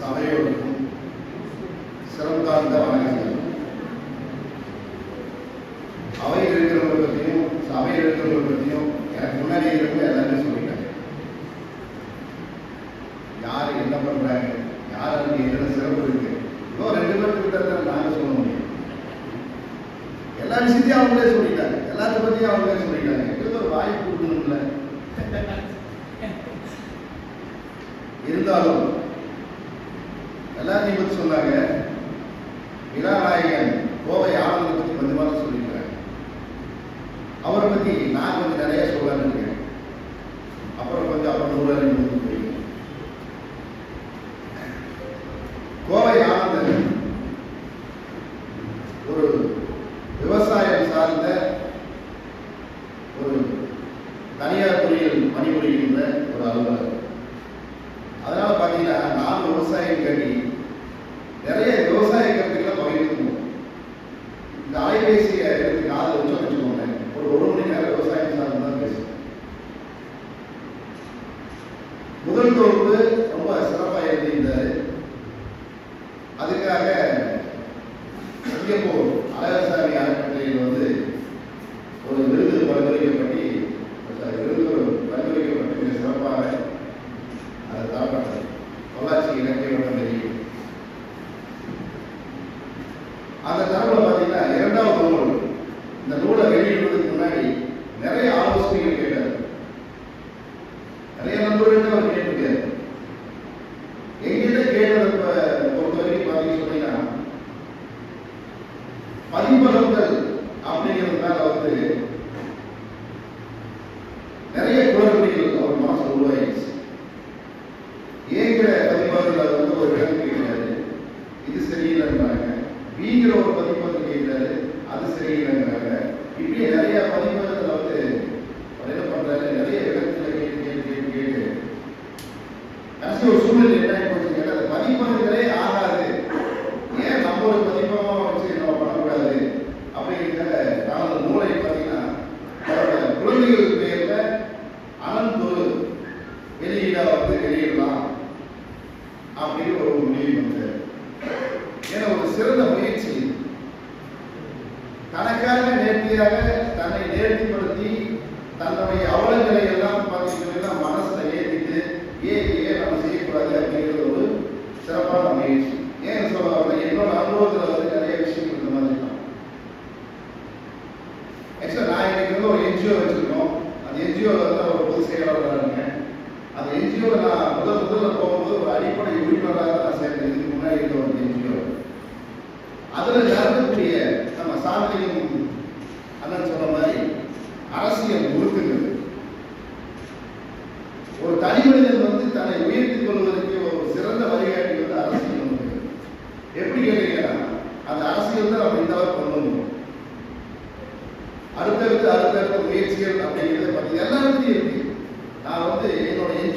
சபையோடும் சிறம் சார்ந்த வணக்கங்கள். அவையில் இருக்கிறவங்க பற்றியும் சபையில் இருக்கிறவங்க பற்றியும் எனக்கு முன்னாடி இருக்கிறவங்க எல்லாருமே சொல்லிட்டாங்க. யார் என்ன பண்ணுறாங்க யார் அதுக்கு என்னென்ன சிறப்பு இருக்கு? இன்னும் ரெண்டு பேருக்கு கிட்ட நாங்கள் சொல்ல முடியும். எல்லா விஷயத்தையும் அவங்களே சொல்லிட்டாங்க. எல்லாத்தையும் பற்றியும் அவங்களே சொல்லிட்டாங்க. எங்களுக்கு ஒரு வாய்ப்பு கொடுக்கணும்ல. இருந்தாலும் எல்லாரையும் சொன்னாங்க. வினாநாயகன் கோவை ஆனந்தத்தை பற்றி கொஞ்சமாக சொல்லியிருக்கிறாங்க அவரை பத்தி நான் கொஞ்சம் நிறைய சொல்லலான்னு இருக்கேன் அப்புறம் கொஞ்சம் அப்புறம் நூறு அறிமுகம் பதிப்பதற்கு இருந்தாரு அது சரியில்லைங்கிறாங்க இப்படி நிறைய பதிப்பகத்தில் என்ன பண்றாரு? நிறைய இடத்துல கேட்டு கேட்டு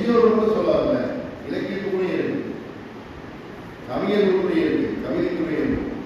பெரியோர் மட்டும் சொல்லாதுங்க இலக்கியத்துக்குள்ளேயே இருக்கு கவியர்களுக்குள்ளேயே இருக்கு கவிதைக்குள்ளேயே இருக்கு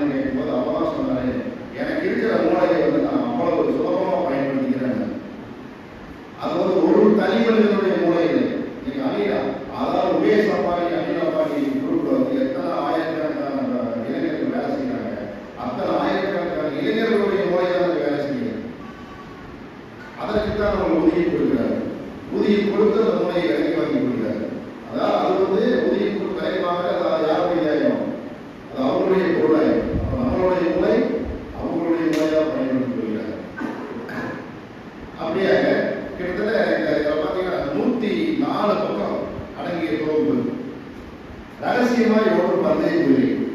அப்படின்னு கேட்கும்போது அவர் தான் எனக்கு இருக்கிற மூளையை வந்து நான் அவ்வளவு சுலபமாக பயன்படுத்திக்கிறேன். அது வந்து ஒரு தனி രഹസ്യമായി ഓർഡർ തന്നേക്കുന്നില്ല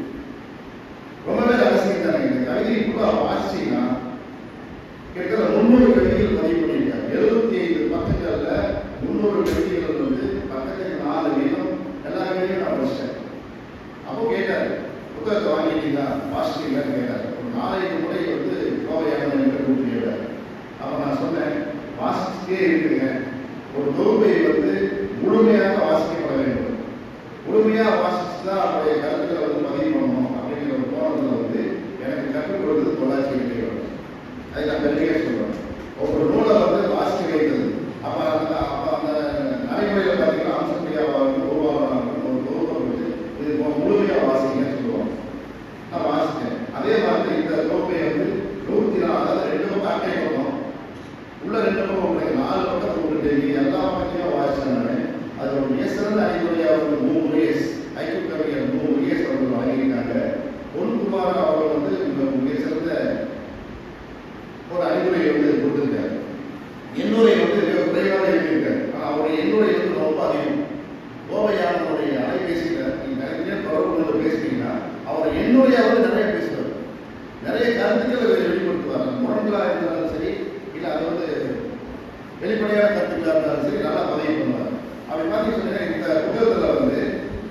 வெளிப்படையாக கருத்துக்களா இருந்தாலும் சரி நல்லா பதவி பண்ணுவாங்க அப்படி பார்த்தீங்கன்னா இந்த புத்தகத்தில் வந்து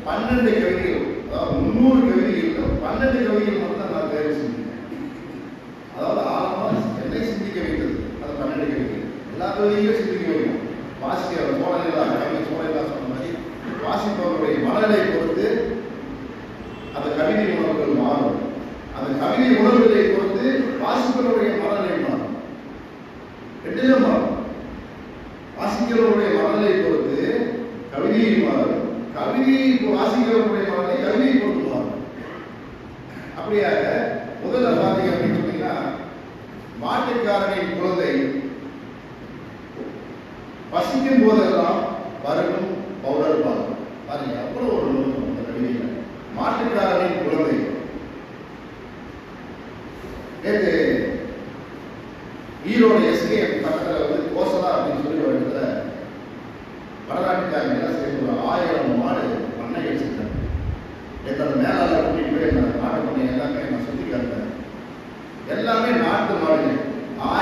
பன்னெண்டு கவிதைகள் அதாவது முந்நூறு கவிதைகள் பன்னெண்டு கவிதைகள் மட்டும் நான் தேர்வு செஞ்சேன். அதாவது ஆழமாக என்னை சிந்திக்க வைத்தது அது பன்னெண்டு கவிதைகள். எல்லா கவிதையும் முதல்ல பார்த்தீங்க அப்படின்னு சொன்னீங்கன்னா மாட்டுக்காரனின் குழந்தை. பசிக்கும் போதெல்லாம் பருக்கும் பௌரர்பால் அது அவ்வளோ ஒரு நுட்பம் அந்த நடிகையில் மாட்டுக்காரனின் குழந்தை. நேற்று ஈரோடு எஸ்கேஎம்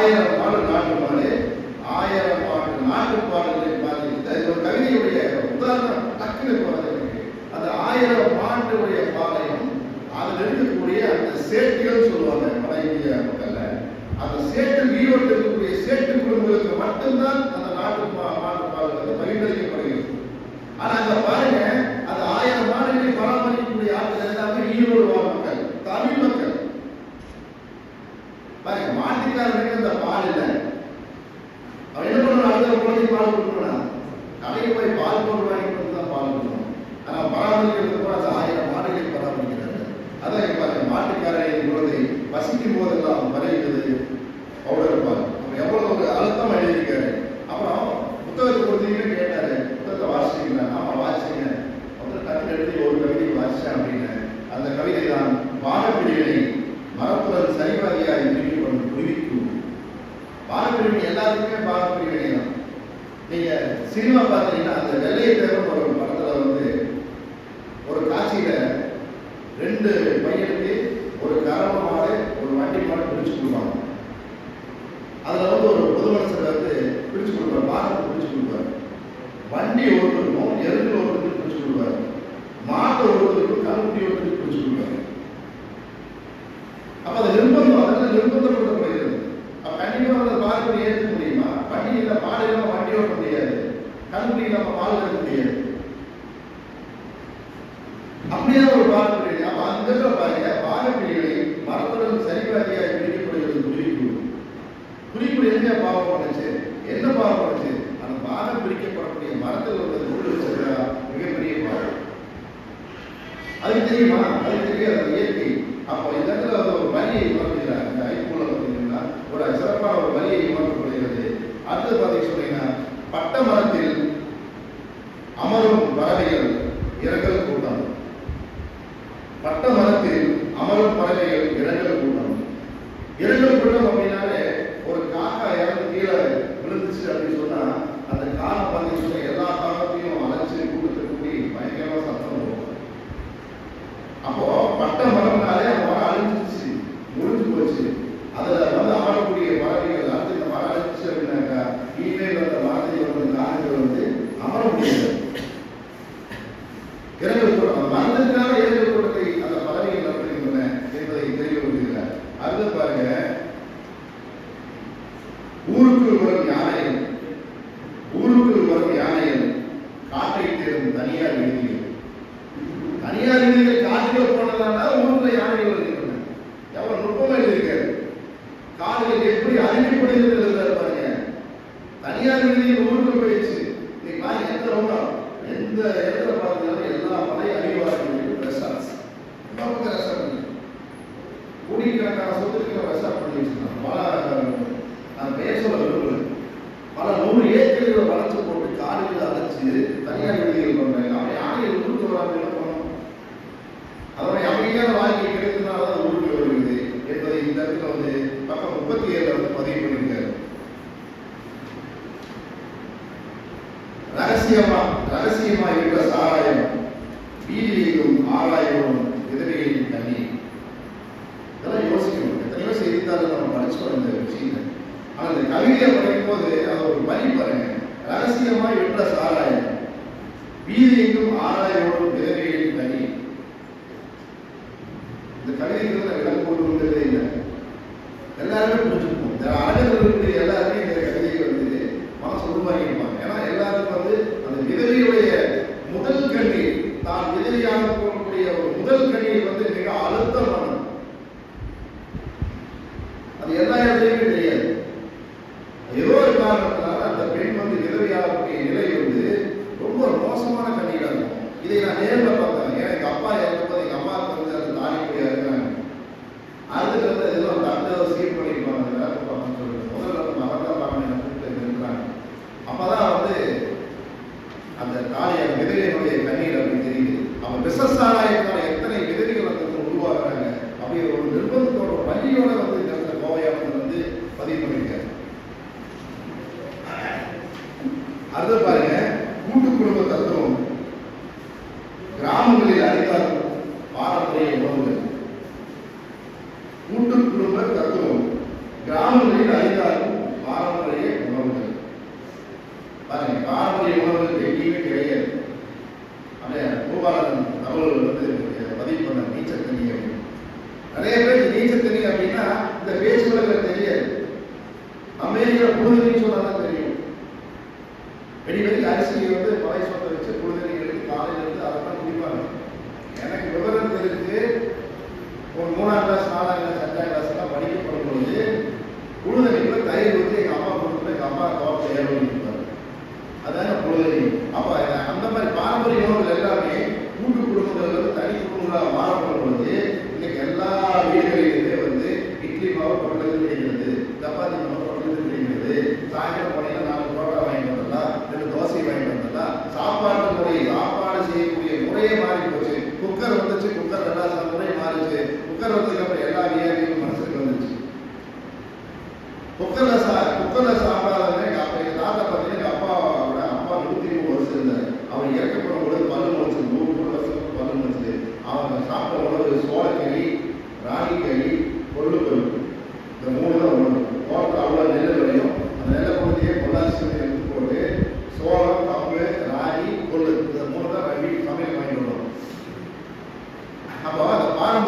ஆயிரம் பாடு நாட்டு பாடு ஆயிரம் பாட்டு நாட்டு பாடல்களை பாதிக்கிறது இது ஒரு கவிதையுடைய உதாரணம் டக்குனு பாதிக்கிறது அந்த ஆயிரம் பாட்டுடைய பாளையம் அதில் இருக்கக்கூடிய அந்த சேட்டுகள் சொல்லுவாங்க வட மக்கள்ல அந்த சேட்டு ஈரோடு இருக்கக்கூடிய சேட்டு குழுக்களுக்கு மட்டும்தான் அந்த நாட்டு பாட்டு பாடல்கள் பகிர்ந்தளிக்கப்படுகிறது ஆனால் அந்த ஆகவில்லை கண்முடி நம்ம வாழ்கிறது முடியாது பண்ணலாம்னா ரகசியமாயிருக்க சாராயம் வீதியிலும் ஆராயமும் எதிரிகளின் தண்ணி. இதெல்லாம் யோசிக்கணும். எத்தனையோ செய்தித்தாளில் நம்ம படிச்சோம் இந்த விஷயங்கள் ஆனால் இந்த கவிதையை படிக்கும் போது அதை ஒரு வரி பாருங்க. ரகசியமாய் விட்ட சாராயம் வீதியிலும் ஆராயமும் எதிரிகளின் தனி இந்த கவிதைகள் இடம் போட்டு கொண்டதே இல்லை. எல்லாருமே புரிஞ்சுக்கணும் அழகர்களுக்கு எல்லாருமே இந்த கவிதைகள் வந்து மனசு உருவாக்கியிருப்பாங்க ஏன்னா எல்லாருக்கும் வந்து வாழ்க்கை நிலை வந்து ரொம்ப மோசமான கண்ணீடாக இருக்கும். இதை நான் நேரில் பார்த்தேன் ஏன்னா எங்கள் அப்பா இறக்கும்போது எங்கள் அம்மா வந்து அந்த தாய் முடியாது இட்லி மாவு பொருட்கள் தெரிகிறது சப்பாத்தி மாவு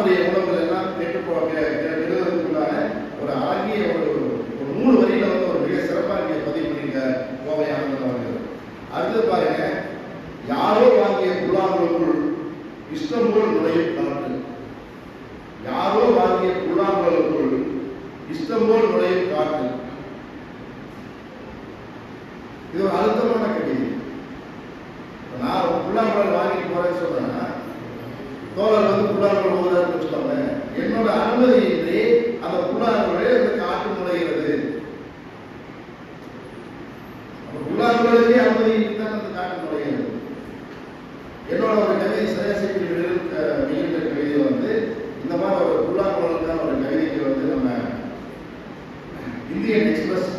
உணவுகள் எல்லாம் கெட்டு போக அவர்களுக்கே அனுமதித்தான் அந்த காட்ட முடியாது என்னோட ஒரு கவிதை சிறையாசிரியர்கள் வெளியிட்ட கவிதை வந்து இந்த மாதிரி ஒரு புல்லாங்குழலுக்கான ஒரு கவிதைக்கு வந்து நம்ம இந்தியன் எக்ஸ்பிரஸ்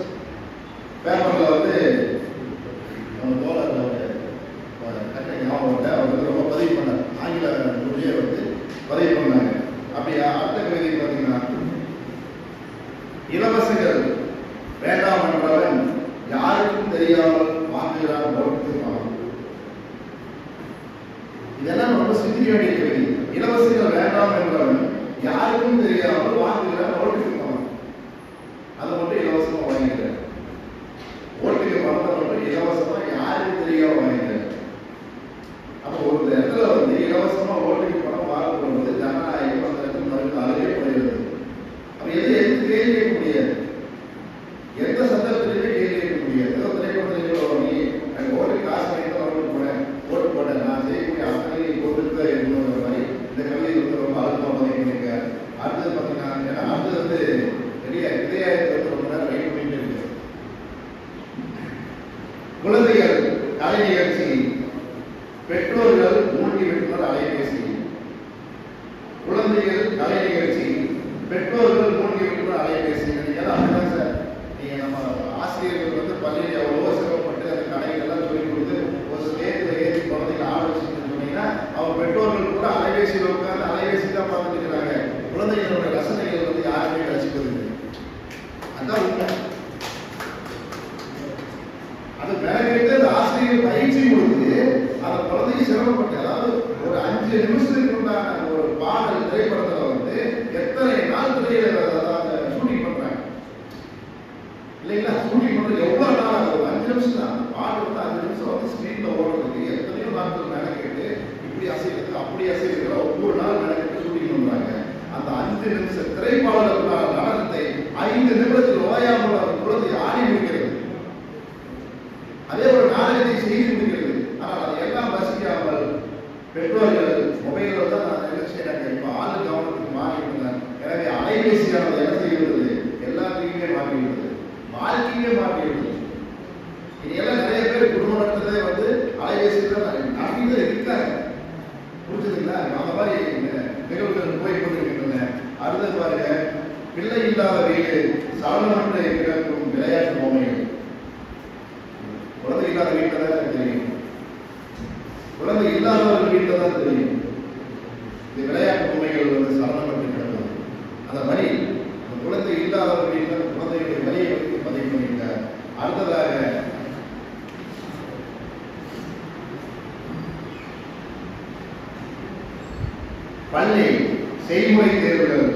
குழந்தைகள் கலை நிகழ்ச்சி பெற்றோர்கள் மூழ்கி விட்டு அலைபேசி நீங்கள் அப்படிதான் சார். நீங்கள் நம்ம ஆசிரியர்கள் வந்து பள்ளியில் எவ்வளோ சிரமப்பட்டு அந்த கலைகள்லாம் சொல்லிக் கொடுத்து ஒரு ஸ்டேஜில் ஏற்றி குழந்தைகள் ஆலோசிச்சுன்னு சொன்னீங்கன்னா அவங்க பெற்றோர்கள் கூட அலைபேசியில் உட்காந்து அலைபேசி தான் பார்த்துட்டு இருக்கிறாங்க. குழந்தைகளோட ரசனைகள் வந்து யாருமே ரசிப்பது அதான் உண்மை. அது மேலே ஆசிரியர் பயிற்சி கொடுத்து அந்த குழந்தைக்கு சிரமப்பட்டு அதாவது ஒரு அஞ்சு நிமிஷத்துக்கு திரைப்படத்துல வந்து எத்தனை நாள் திரையில ஷூட்டிங் பண்றாங்க. இல்லைங்களா? ஷூட்டிங் பண்றது எவ்வளவு நாள் அஞ்சு நிமிஷம் தான். பாட்டு வந்து அஞ்சு நிமிஷம் வந்து ஸ்க்ரீன்ல ஓடுறதுக்கு எத்தனையோ நாட்கள் மெனக்கெட்டு இப்படி அசைக்கிறது அப்படி அசைக்கிறது குழந்தை இல்லாத வீட்டில் தான் தெரியும் குழந்தை இல்லாதவர்கள் வீட்டில் தான் தெரியும். இந்த விளையாட்டு பொம்மைகள் வந்து சரணப்பட்டு கிடக்கும் அந்த வரி குழந்தை இல்லாதவர்கள் வீட்டில் குழந்தையுடைய வரியை வந்து பதிவு பண்ணிட்டார். அடுத்ததாக பள்ளி செய்முறை தேர்வுகள்.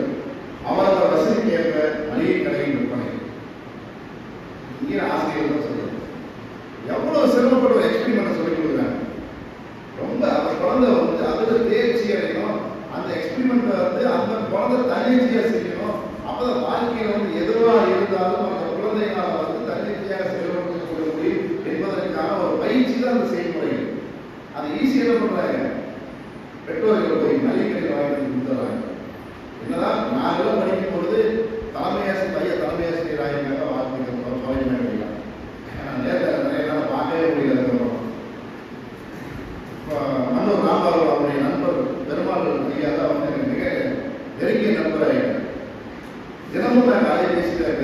குழந்தைகளாலும் அந்த குழந்தைகளால் வந்து தன்னிச்சையாக செயல்படுத்திக் கொள்ள முடியும் என்பதற்கான ஒரு பயிற்சி தான் அந்த செயல்முறை அது ஈஸியாக பண்றாங்க? பெற்றோர்கள் போய் மளிகை வாங்கி கொடுத்துறாங்க என்னதான் நாங்களாம் படிக்கும் பொழுது தலைமை ஆசிரியர் ஐயா தலைமை ஆசிரியர் ஆகியமாக வாழ்ந்துக்கிறோம் பார்க்கவே முடியல மன்னூர் ராம்பாபு அவருடைய நண்பர் பெருமாள் ஐயா தான் வந்து மிக நெருங்கிய நண்பராக தினமும் நான் அலைபேசியில்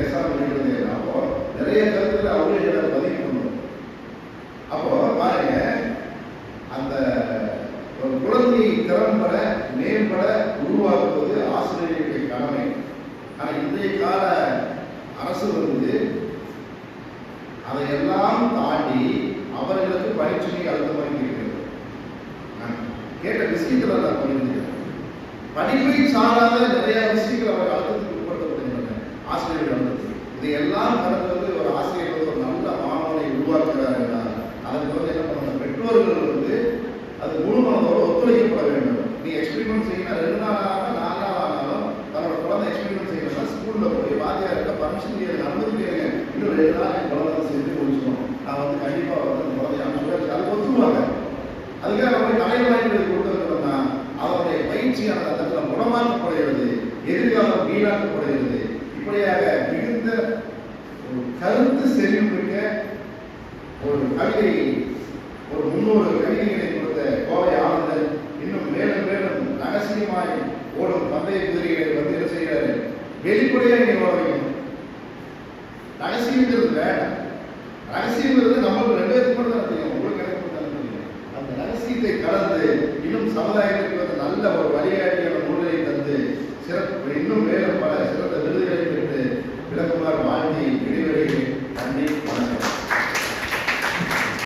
கல்வி சாராத நிறைய விஷயங்கள் அவர் அழுத்தத்துக்கு உட்படுத்தப்படுகின்றன. ஆசிரியர்கள் இதையெல்லாம் Calgary.